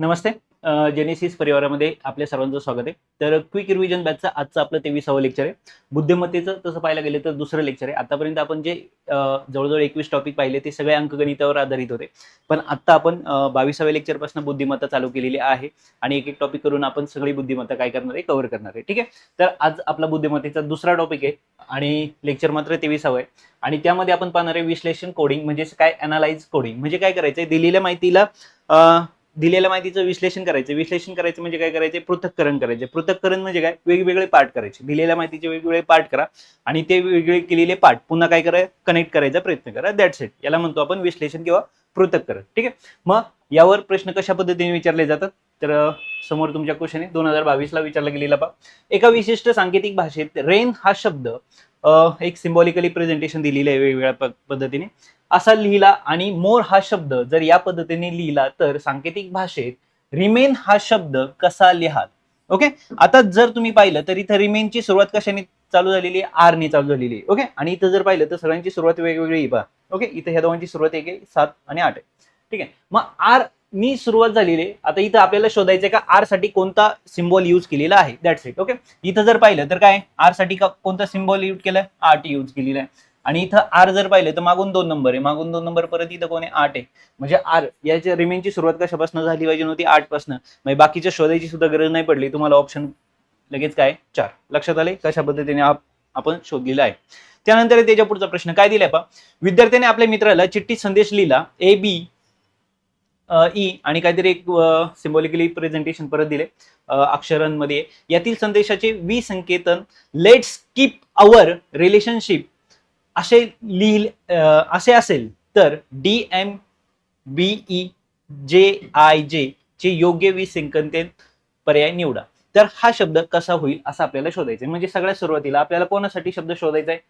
नमस्ते. Genesis परिवारामध्ये आपल्या सर्वांचं स्वागत आहे. तर क्विक रिव्हिजन बॅचचं आजचं आपलं तेवीसावं लेक्चर आहे. बुद्धिमत्तेचं तसं पाहायला गेलं तर दुसरं लेक्चर आहे. आतापर्यंत आपण जे जवळजवळ एकवीस टॉपिक पाहिले ते सगळे अंकगणितावर आधारित होते. पण आत्ता आपण बावीसाव्या लेक्चरपासून बुद्धिमत्ता चालू केलेली आहे आणि एक एक टॉपिक करून आपण सगळी बुद्धिमत्ता काय करणार आहे कव्हर करणार आहे. ठीक आहे? तर आज आपला बुद्धिमत्तेचा दुसरा टॉपिक आहे आणि लेक्चर मात्र तेवीसावं आहे. आणि त्यामध्ये आपण पाहणार आहे विश्लेषण कोडिंग म्हणजे काय अनालाइज कोडिंग म्हणजे काय करायचं आहे दिलेल्या माहितीला दिलेल्या माहितीचं विश्लेषण करायचं. विश्लेषण करायचं म्हणजे काय करायचे? पृथक्करण करायचे. पृथक्करण म्हणजे काय? वेगवेगळे पार्ट करायचे. दिलेल्या माहितीचे वेगवेगळे पार्ट करा आणि ते वेगवेगळे केलेले पार्ट पुन्हा काय करा? कनेक्ट करायचा प्रयत्न करा. दॅट्स इट याला म्हणतो आपण विश्लेषण किंवा पृथक्करण. ठीक आहे? मग यावर प्रश्न कशा पद्धतीने विचारले जातात? तर समोर तुमच्या क्वेश्चन आहे. दोन हजार बावीसला विचारला गेलेला पा एका विशिष्ट सांकेतिक भाषेत रेन हा शब्द एक सिम्बॉलिकली प्रेझेंटेशन दिलेलं आहे वेगवेगळ्या प- पद्धतीने. असा लिहिला आणि मोर हा शब्द जर या पद्धतीने लिहिला तर सांकेतिक भाषेत रिमेन हा शब्द कसा लिहाल? ओके आता जर तुम्ही पाहिलं तर इथं रिमेनची सुरुवात कशाने चालू झालेली आहे? आर ने चालू झालेली आहे. ओके आणि इथं जर पाहिलं तर सगळ्यांची सुरुवात वेगवेगळी बा. पहा ओके इथं ह्या दोघांची सुरुवात एक आहे सात आणि आठ आहे. ठीक आहे? मग आर नी सुरुवात झालेली आहे. आता इथं आपल्याला शोधायचं आहे का आरसाठी कोणता सिम्बॉल यूज केलेला आहे? दॅट्स इट ओके इथं जर पाहिलं तर काय? आरसाठी का कोणता सिम्बॉल यूज केलाय? आर्ट यूज केलेला आहे. आणि इथं आर जर पाहिलं तर मागून दोन नंबर आहे. मागून दोन नंबर परत इथं कोण आहे? आठ आहे. म्हणजे आर याच्या रिमेनची सुरुवात कशापासून झाली पाहिजे नव्हती? आठपासून. म्हणजे बाकीच्या शोधायची सुद्धा गरज नाही पडली. तुम्हाला ऑप्शन लगेच काय? चार. लक्षात आले कशा पद्धतीने आप- आपण शोधलेला आहे. त्यानंतर त्याच्या पुढचा प्रश्न. काय दिलाय पा विद्यार्थ्याने आपल्या मित्राला चिठ्ठी संदेश लिहिला. ए बी ई आणि काहीतरी एक सिम्बॉलिकली प्रेझेंटेशन परत दिले अक्षरांमध्ये. यातील संदेशाचे वी संकेतन लेट्स कीप अवर रिलेशनशिप असे लिहिल असे असेल तर D M B E J I J चे योग्य वी संकेतन पर्याय निवडा. तर हा शब्द कसा होईल असं आपल्याला शोधायचं म्हणजे सगळ्यात सुरुवातीला आपल्याला कोणासाठी शब्द शोधायचा आहे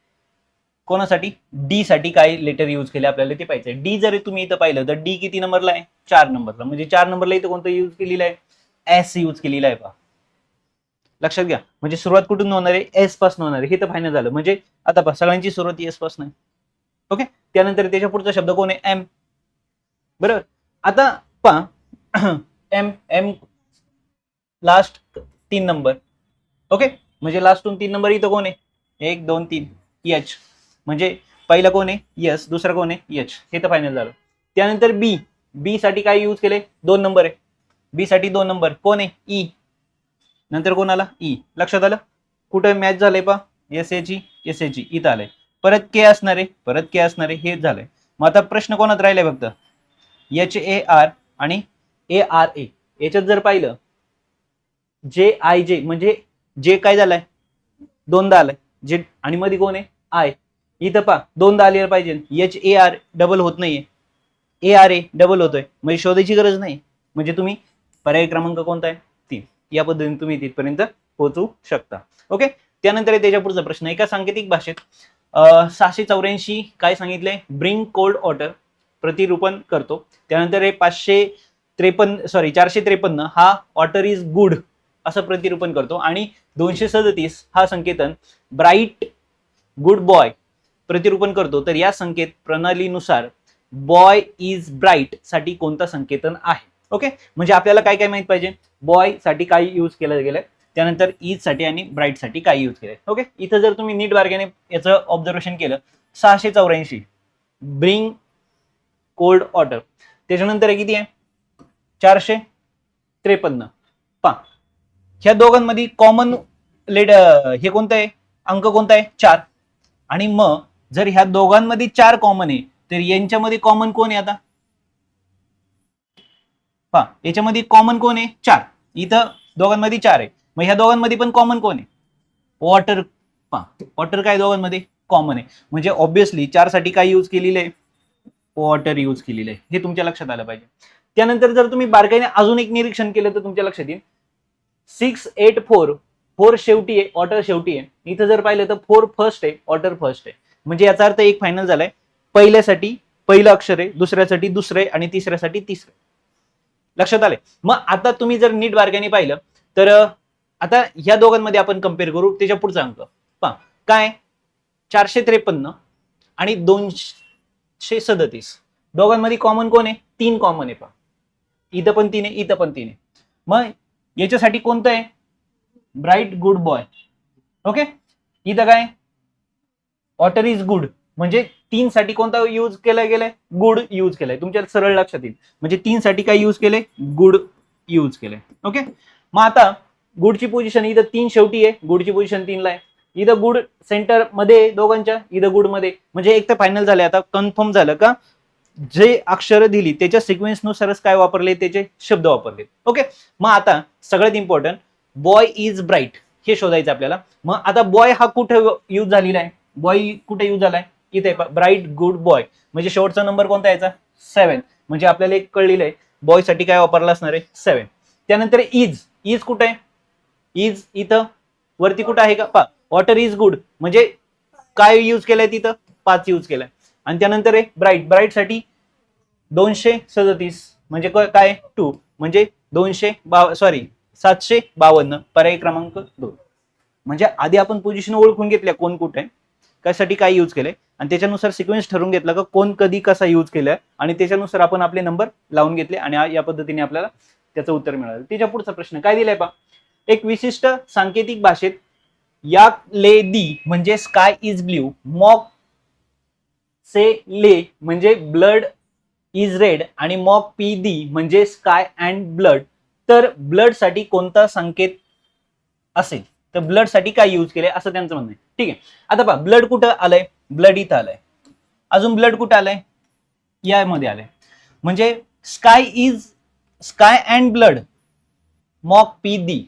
कोणासाठी? डी साठी काय लेटर यूज केले आपल्याला ते पाहिजे. डी जर तुम्ही इथं पाहिलं तर डी किती नंबरला आहे? चार नंबरला म्हणजे चार नंबरला इथं कोणतं यूज केलेलं आहे? एस यूज केलेला आहे पहा लक्षात घ्या. म्हणजे सुरुवात कुठून होणार आहे? एसपासून होणार आहे. हे तर फायनल झालं. म्हणजे आता पहा सगळ्यांची सुरुवात एसपासून आहे. ओके त्यानंतर त्याच्या पुढचा शब्द कोण आहे? एम बरोबर? आता पहा एम एम लास्ट तीन नंबर ओके म्हणजे लास्टून तीन नंबर इथं कोण आहे? एक दोन तीन. एच म्हणजे पहिला कोण आहे? यस दुसरा कोण आहे? एच हे तर फायनल झालं. त्यानंतर बी बी साठी काय यूज केले दोन नंबर आहे. बी साठी दोन नंबर कोण आहे? ई नंतर कोण आला ई. लक्षात आलं? कुठं मॅच झालंय पा एस एची एस एची इथं आलंय. परत के असणार आहे परत के असणार आहे हे झालंय. मग आता प्रश्न कोणात राहिलाय फक्त? एच ए आर आणि ए आर ए याच्यात जर पाहिलं जे आय जे म्हणजे जे काय झालंय? दोनदा आलाय. जे आणि मध्ये कोण आहे? आय इथं पा दोनदा आलेलं पाहिजे. एच ए आर डबल होत नाहीये. ए आर ए डबल होतोय. म्हणजे शोधायची गरज नाही. म्हणजे तुम्ही पर्याय क्रमांक कोणता आहे? या पद्धतीने तुम्ही तिथपर्यंत पोहोचू शकता. ओके त्यानंतर त्याच्या पुढचा प्रश्न. एका सांकेतिक भाषेत सहाशे चौऱ्याऐंशी काय सांगितले ब्रिंग कोल्ड ऑर्डर प्रतिरूपण करतो. त्यानंतर हे पाचशे त्रेपन्न सॉरी चारशे त्रेपन्न हा ऑटर इज गुड असं प्रतिरूपण करतो. आणि दोनशे सदतीस हा संकेतन ब्राईट गुड बॉय प्रतिरूपण करतो. तर या संकेत प्रणालीनुसार बॉय इज ब्राईटसाठी कोणता संकेतन आहे? ओके? म्हणजे आपल्याला काय काय माहीत पाहिजे? बॉयसाठी काय यूज केलं गेलंय? त्यानंतर इजसाठी आणि ब्राईटसाठी काय यूज केलंय? ओके? इथं जर तुम्ही नीट बार्गेने याचं ऑब्झर्वेशन केलं सहाशे चौऱ्याऐंशी. ब्रिंग कोल्ड ऑर्डर त्याच्यानंतर किती आहे? चारशे त्रेपन्न. पा ह्या दोघांमध्ये कॉमन लेट हे कोणतं आहे? अंक कोणता आहे? चार. आणि मग जर ह्या दोघांमध्ये चार कॉमन आहे तर यांच्यामध्ये कॉमन कोण आहे आता? पहा याच्यामध्ये कॉमन कोण आहे? चार. इथं दोघांमध्ये चार आहे. मग ह्या दोघांमध्ये पण कॉमन कोण आहे? वॉटर पहा वॉटर काय दोघांमध्ये? कॉमन आहे. म्हणजे ऑब्विसली चारसाठी काय यूज केलेलं आहे? वॉटर यूज केलेलं आहे. हे तुमच्या लक्षात आलं पाहिजे. त्यानंतर जर तुम्ही बारकाईने अजून एक निरीक्षण केलं तर तुमच्या लक्षात येईल. सिक्स एट फोर फोर शेवटी आहे ऑटर शेवटी आहे. इथं जर पाहिलं तर फोर फर्स्ट आहे ऑटर फर्स्ट आहे. म्हणजे याचा अर्थ एक फायनल झालाय. पहिल्यासाठी पहिलं अक्षर आहे दुसऱ्यासाठी दुसरं आहे आणि तिसऱ्यासाठी तिसरं आहे. लक्षात आले. मग आता तुम्ही जर नीट बारकाईने पाहिलं तर आता ह्या दोघांमध्ये आपण कंपेअर करू त्याच्या पुढचा अंक. पहा काय? चारशे त्रेपन्न आणि दोनशे सदतीस. दोघांमध्ये कॉमन कोण आहे? तीन कॉमन आहे पहा. इथं पण तीन आहे इथं पण तीन आहे. मग याच्यासाठी कोणतं आहे? ब्राईट गुड बॉय ओके इथं काय? वॉटर इज गुड म्हणजे तीन साठी कोणता यूज केला गेलाय? गुड यूज केलाय. तुमच्या सरळ लक्षात येईल. म्हणजे तीन साठी काय यूज केले गुड यूज केले ओके मग आता गुडची पोझिशन इथं तीन शेवटी आहे. गुडची पोझिशन तीनला आहे. इथं गुड सेंटरमध्ये दोघांच्या इथं गुडमध्ये म्हणजे एक तर फायनल झाले आता कन्फर्म झालं का? जे अक्षर दिली त्याच्या सिक्वेन्सनुसारच काय वापरले? त्याचे शब्द वापरले. ओके मग आता सगळ्यात इम्पॉर्टंट बॉय इज ब्राईट हे शोधायचं आपल्याला. मग आता बॉय हा कुठे यूज झालेला आहे? बॉय कुठे यूज झालाय? इथे ब्राईट गुड बॉय म्हणजे शेवटचा नंबर कोणता यायचा? सेवन म्हणजे आपल्याला एक कळलेलं आहे बॉयसाठी काय वापरला असणार आहे? सेवन त्यानंतर इज इज कुठे? आहे इज इथं. वरती कुठं आहे का? पा वॉटर इज गुड म्हणजे काय यूज केलंय तिथं? पाच यूज केलाय. आणि त्यानंतर आहे ब्राईट ब्राईटसाठी दोनशे सदतीस. म्हणजे काय? टू म्हणजे दोनशे बा सॉरी सातशे बावन्न. पर्याय क्रमांक दोन. म्हणजे आधी आपण पोझिशन ओळखून घेतल्या कोण कुठे? आहे कशासाठी काय यूज केलंय? आणि त्याच्यानुसार सिक्वेन्स ठरवून घेतला का कोण कधी कसा यूज केलाय? आणि त्याच्यानुसार आपण आपले नंबर लावून घेतले आणि या पद्धतीने आपल्याला त्याचं उत्तर मिळालं. त्याच्या पुढचा प्रश्न काय दिलाय पा एक विशिष्ट सांकेतिक भाषेत या ले दी म्हणजे स्काय इज ब्ल्यू मॉक से ले म्हणजे ब्लड इज रेड आणि मॉक पी दी म्हणजे स्काय अँड ब्लड तर ब्लडसाठी कोणता संकेत असेल? तर ब्लडसाठी काय यूज केलंय? असं त्यांचं म्हणणं आहे. ठीक आहे. आता पहा ब्लड कुठं आलंय? ब्लड इथं आलंय. अजून ब्लड कुठं आलंय? यामध्ये आलंय. म्हणजे sky is sky and blood mock पी दी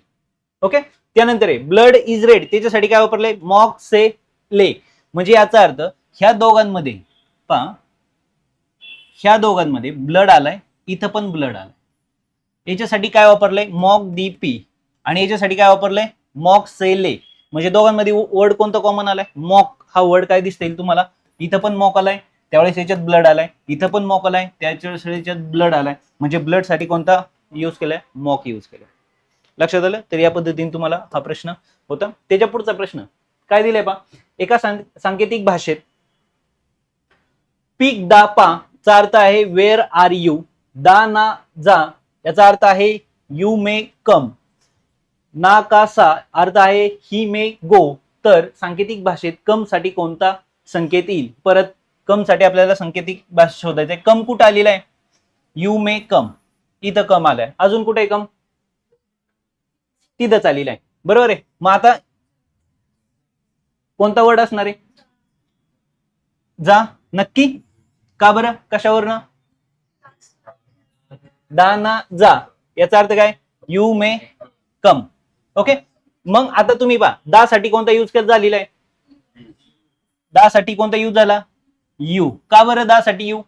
ओके त्यानंतर आहे ब्लड इज रेड त्याच्यासाठी काय वापरलंय? मॉक से ले म्हणजे याचा अर्थ ह्या दोघांमध्ये पहा ह्या दोघांमध्ये ब्लड आलाय इथं पण ब्लड आलाय. याच्यासाठी काय वापरलंय? मॉक दी पी आणि याच्यासाठी काय वापरलंय? मॉक सेले. म्हणजे दोघांमध्ये वर्ड कोणता कॉमन आलाय? मॉक. हा वर्ड काय दिसता येईल तुम्हाला? इथं पण मॉक आलाय त्यावेळेस याच्यात ब्लड आलाय. इथं पण मॉक आलाय त्याच्यावेळेस याच्यात ब्लड आलाय. म्हणजे ब्लडसाठी कोणता यूज केलाय? मॉक यूज केलाय. लक्षात आलं? तर या पद्धतीने तुम्हाला हा प्रश्न होता. त्याच्या पुढचा प्रश्न. काय दिलाय पा एका सांकेतिक भाषेत पीक दा पा चा अर्थ आहे वेअर आर यू दा ना जा याचा अर्थ आहे यू मे कम ना का सा अर्थ आहे ही मे गो. तर सांकेतिक भाषेत कमसाठी कोणता संकेत येईल? परत कमसाठी आपल्याला सांकेतिक भाषा शोधायचं आहे कम कुठं आलेला आहे यू मे कम. इथं कम आलाय. अजून कुठे कम? तिथंच आलेला आहे बरोबर आहे? मग आता कोणता वर्ड असणार आहे? जा. नक्की? का बरं? कशावरनं? दा ना जा. याचा अर्थ काय? You may come. ओके? मग आता तुम्ही पहा दा साठी कोणता यूज केला झालेला आहे? दा साठी कोणता यूज झाला? यू का बरं दा साठी यू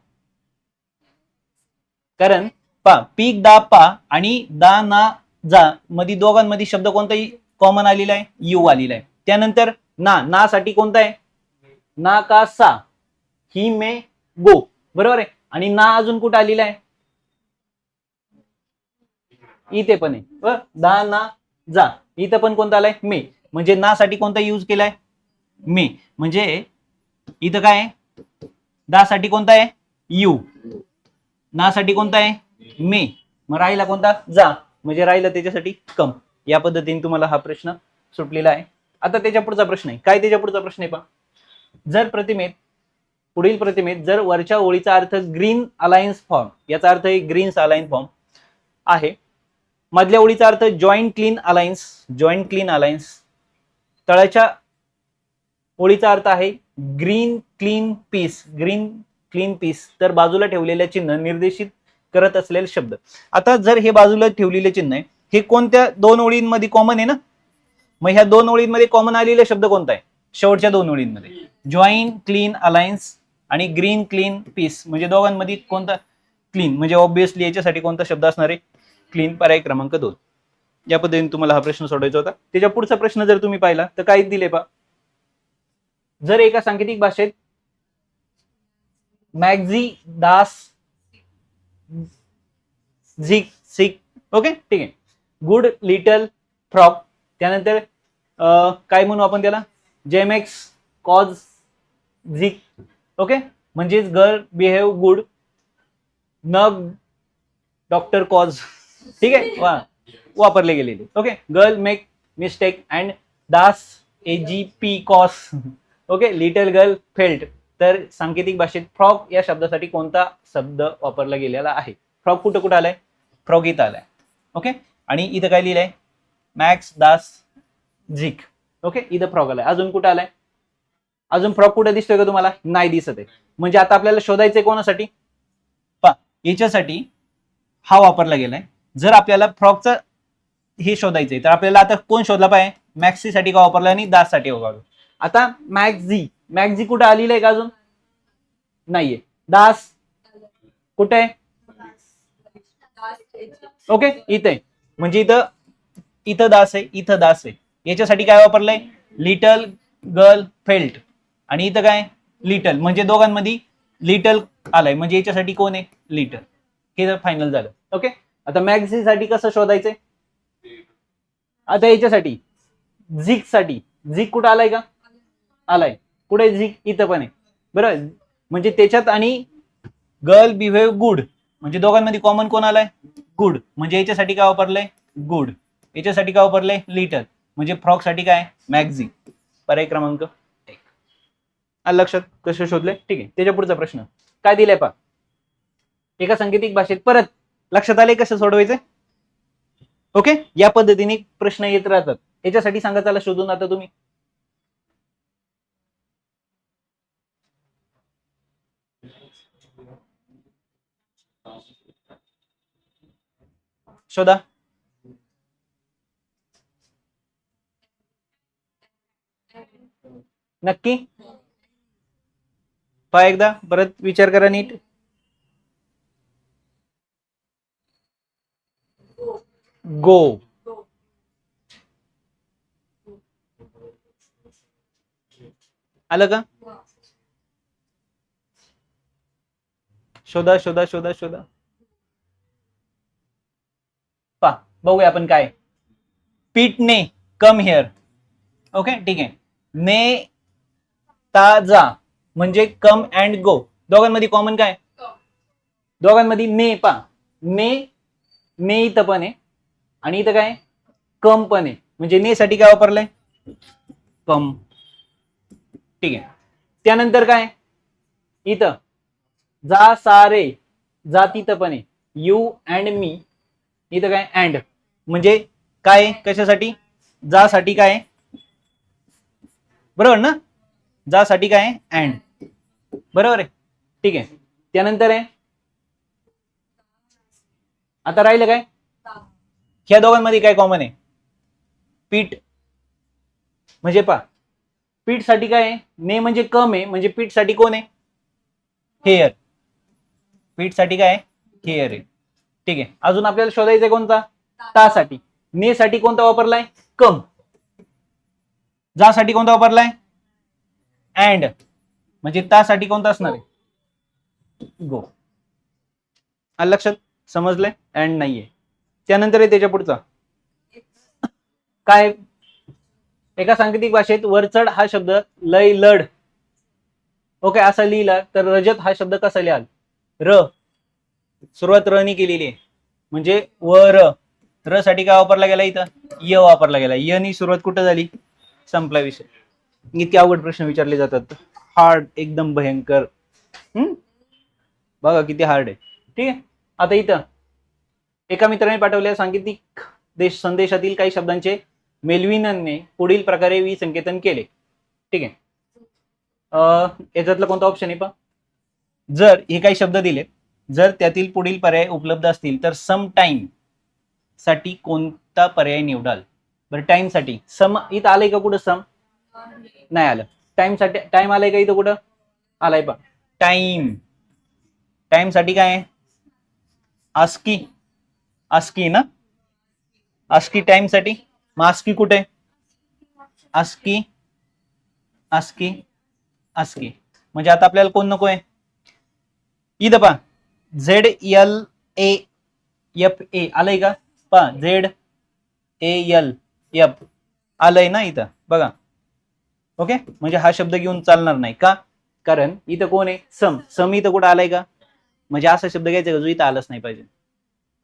कारण पा पीक दा पा आणि दा ना जा मध्ये दोघांमध्ये शब्द कोणताही कॉमन आलेला आहे? यू आलेला आहे. त्यानंतर ना ना साठी कोणता आहे? ना का सा. ही मे गो. बरोबर आहे? आणि ना अजून कुठं आलेला आहे? इथे पण आहे. दा ना जा. इथं पण कोणता आलाय? मे. म्हणजे ना साठी कोणता यूज केलाय? मे. म्हणजे इथं काय आहे? दा साठी कोणता आहे? यू. ना साठी कोणता आहे? मे. मग राहिला कोणता? जा. म्हणजे राहिला त्याच्यासाठी कम. या पद्धतीने तुम्हाला हा प्रश्न सुटलेला आहे. आता त्याच्या पुढचा प्रश्न आहे. काय त्याच्या पुढचा प्रश्न आहे पहा. जर प्रतिमेत पुढील प्रतिमेत जर वरच्या ओळीचा अर्थ ग्रीन अलायन्स फॉर्म याचा अर्थ आहे ग्रीन्स अलायन्स फॉर्म आहे. मधल्या ओळीचा अर्थ joint clean alliance joint clean alliance तळाच्या ओळीचा अर्थ आहे green clean peace green clean peace तर बाजूला ठेवलेल्या चिन्ह निर्देशित करत असलेले शब्द. आता जर हे बाजूला ठेवलेले चिन्ह आहे हे कोणत्या दोन ओळींमध्ये कॉमन आहे ना? मग ह्या दोन ओळींमध्ये कॉमन आलेला शब्द कोणता आहे? शेवटच्या दोन ओळींमध्ये. जॉईन क्लीन अलायन्स आणि ग्रीन क्लीन पीस म्हणजे दोघांमध्ये कोणता क्लीन म्हणजे ऑब्विसली याच्यासाठी कोणता शब्द असणार आहे? क्लीन पर्याय क्रमांक दोन. या पद्धतीने तुम्हाला हा प्रश्न सोडवायचा होता त्याच्या पुढचा प्रश्न जर तुम्ही पाहिला तर काय दिले पा जर एका सांकेतिक भाषेत मॅगझी दास झिक सिक ओके ठीक आहे. गुड लिटल फ्रॉक त्यानंतर काय म्हणू आपण त्याला? जेमेक्स कॉज झिक ओके? म्हणजेच गर्ल बिहेव गुड नग डॉक्टर कॉज ठीक आहे? वा. वापरले गेलेले. Okay girl make mistake and Das A G P कॉस ओके लिटल गर्ल फेल्ट तर सांकेतिक भाषेत फ्रॉक या शब्दासाठी कोणता शब्द वापरला गेलेला आहे? फ्रॉक कुठं कुठं आलाय? फ्रॉक इथं आलाय. ओके आणि इथं काय लिहिलंय? मॅक्स दास झिक ओके इथं फ्रॉक आलाय. अजून कुठं आलाय? अजून फ्रॉक कुठे दिसतोय का तुम्हाला? नाही दिसत आहे. म्हणजे आता आपल्याला शोधायचंय कोणासाठी? पा याच्यासाठी हा वापरला गेलाय. जर आपल्याला फ्रॉकचं हे शोधायचंय तर आपल्याला आता कोण शोधला पाहिजे? मॅक्सीसाठी का वापरला आणि दाससाठी वापरला? आता मॅक्झी मॅक्झी कुठं आलेलं आहे का अजून? नाहीये. दास? कुठे? आहे ओके इथे. आहे. म्हणजे इथं इथं दास आहे इथं दास आहे. याच्यासाठी काय वापरलंय? लिटल गर्ल फेल्ट आणि इथं काय? लिटल म्हणजे दोघांमध्ये लिटल आलाय. म्हणजे याच्यासाठी कोण आहे? लिटल हे जर फायनल झालं. ओके आता मॅगझिनसाठी कसं शोधायचंय आता याच्यासाठी. झिकसाठी झिक कुठं आलाय का? आलाय. कुठे झिक? इथं पण आहे. बरं. म्हणजे त्याच्यात आणि गर्ल बिहेव गुड म्हणजे दोघांमध्ये कॉमन कोण आलाय? गुड म्हणजे याच्यासाठी काय वापरलंय? गुड याच्यासाठी काय वापरलंय? लिटर म्हणजे फ्रॉकसाठी काय? मॅगझिन पर्याय क्रमांक एक. लक्षात? कसं शोधलंय ठीक आहे. त्याच्या पुढचा प्रश्न. काय दिलाय पा एका सांकेतिक भाषेत परत लक्षात आले कसं सोडवायचं ओके या पद्धतीने प्रश्न येत राहतात. याच्यासाठी सांगा त्याला शोधून आता तुम्ही. शोधा. नक्की? पहा एकदा परत विचार करा नीट. गो आलं का? शोधा शोधा शोधा शोधा. पा बघूया आपण काय. पीट ने कम हिअर ओके ठीक आहे. ने ताजा म्हणजे कम अँड गो दोघांमध्ये कॉमन काय? दोघांमध्ये ने पा. ने ने इथं पण आहे. आणि इथं काय? कम पण आहे. म्हणजे ने साठी काय वापरलंय? कम. ठीक आहे. त्यानंतर काय? इथं. जा सारे जा तिथं पण आहे. You and me. इथं काय? अँड. म्हणजे काय? कशासाठी? जासाठी काय? बरोबर ना? जासाठी काय? अँड. बरोबर आहे? ठीक आहे. त्यानंतर आहे. आता राहिलं काय? ह्या दोघांमध्ये काय कॉमन आहे? पीठ. म्हणजे पा पीठसाठी काय आहे? ने म्हणजे कम आहे. म्हणजे पीठसाठी कोण आहे? हेअर. पीठसाठी काय आहे? हेअर आहे. ठीक आहे. अजून आपल्याला शोधायचा कोणता? साठी ने साठी कोणता वापरलाय? कम. जासाठी कोणता वापरलाय? अँड. म्हणजे तासाठी कोणता असणार आहे? गो. लक्षात? समजलंय? अँड नाहीये. त्यानंतर आहे त्याच्या पुढचा. काय? एका सांकेतिक भाषेत वरचढ हा शब्द लय लढ. ओके असा लिहिला तर रजत हा शब्द कसा लिहाल? र. सुरुवात रनी केलेली आहे. म्हणजे व र. र साठी काय वापरला गेला इथं? य वापरला गेला. य नी सुरुवात कुठं झाली? संपला विषय. इतके अवघड प्रश्न विचारले जातात. हार्ड एकदम भयंकर. हम्म? बघा किती हार्ड आहे. ठीक आहे? आता इथं. एका मित्राने पाठवलेल्या सांकेतिक देश संदेशातील काही शब्दांचे मेलविनने पुढील प्रकारे विसंकेतन केले. ठीक आहे. याच्यातला कोणता ऑप्शन आहे पा जर हे काही शब्द दिले जर त्यातील पुढील पर्याय उपलब्ध असतील तर सम टाइमसाठी कोणता पर्याय निवडाल? बरं टाइमसाठी. सम इथं आलंय का कुठं सम? नाही आलं. टाइमसाठी टाइम आलाय का इथं कुठं? आलाय पा टाइम टाइमसाठी काय आहे? आस्की. आस्की ना? आस्की टाइमसाठी? मग आस्की कुठे? आस्की? आस्की? आस्की. म्हणजे आता आपल्याला कोण नको आहे? इथं पा Z L A F A. आलंय का? पा झेड ए एल एफ आलंय ना इथं? बघा. ओके? म्हणजे हा शब्द घेऊन चालणार नाही. का? कारण इथं कोण आहे? सम. सम इथं कुठं आलाय का? म्हणजे असा शब्द घ्यायचा का? जो इथं आलाच नाही पाहिजे.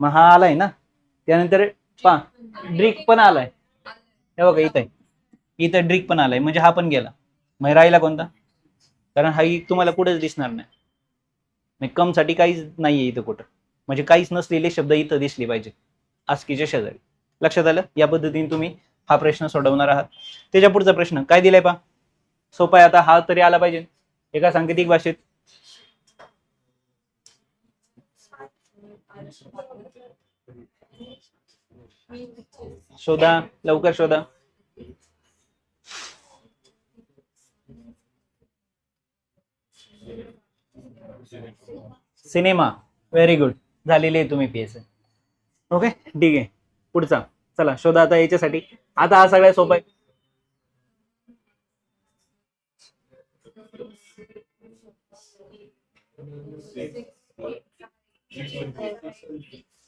मग हा आलाय ना? त्यानंतर पा ड्रिक पण आलाय. हे बघा इथं. आहे. इथं ड्रिक पण आलाय. म्हणजे हा पण गेला. मग राहिला कोणता? कारण हा इ- तुम्हाला कुठेच दिसणार नाही. कम कमसाठी काहीच नाहीये इथं कुठं. म्हणजे काहीच नसलेले शब्द इथं दिसले पाहिजे. आस्कीच्या शेजारी. लक्षात आलं? या पद्धतीने तुम्ही हा प्रश्न सोडवणार आहात. त्याच्या पुढचा प्रश्न. काय दिलाय पा? सोपा आहे. आता हा तरी आला पाहिजे. एका सांकेतिक भाषेत शोधा लवकर शोधा. सिनेमा व्हेरी गुड झालेली आहे तुम्ही पी एस ओके ठीक आहे. पुढचा. चला शोधा आता याच्यासाठी. आता हा सगळ्यात सोपा आहे.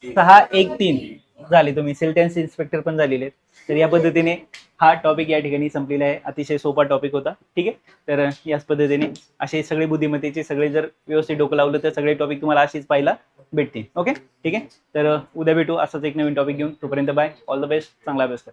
सहा एक तीन झाले तुम्ही. सेल्टन्स इन्स्पेक्टर पण झालेले आहेत. तर या पद्धतीने हा टॉपिक या ठिकाणी संपलेला आहे. अतिशय सोपा टॉपिक होता. ठीक आहे? तर याच पद्धतीने असे सगळे बुद्धिमत्तेचे सगळे जर व्यवस्थित डोकं लावलं तर सगळे टॉपिक तुम्हाला असेच पाहायला भेटतील. ओके ठीक आहे? तर उद्या भेटू. असंच एक नवीन टॉपिक घेऊन. तोपर्यंत बाय ऑल द बेस्ट चांगला अभ्यास कर.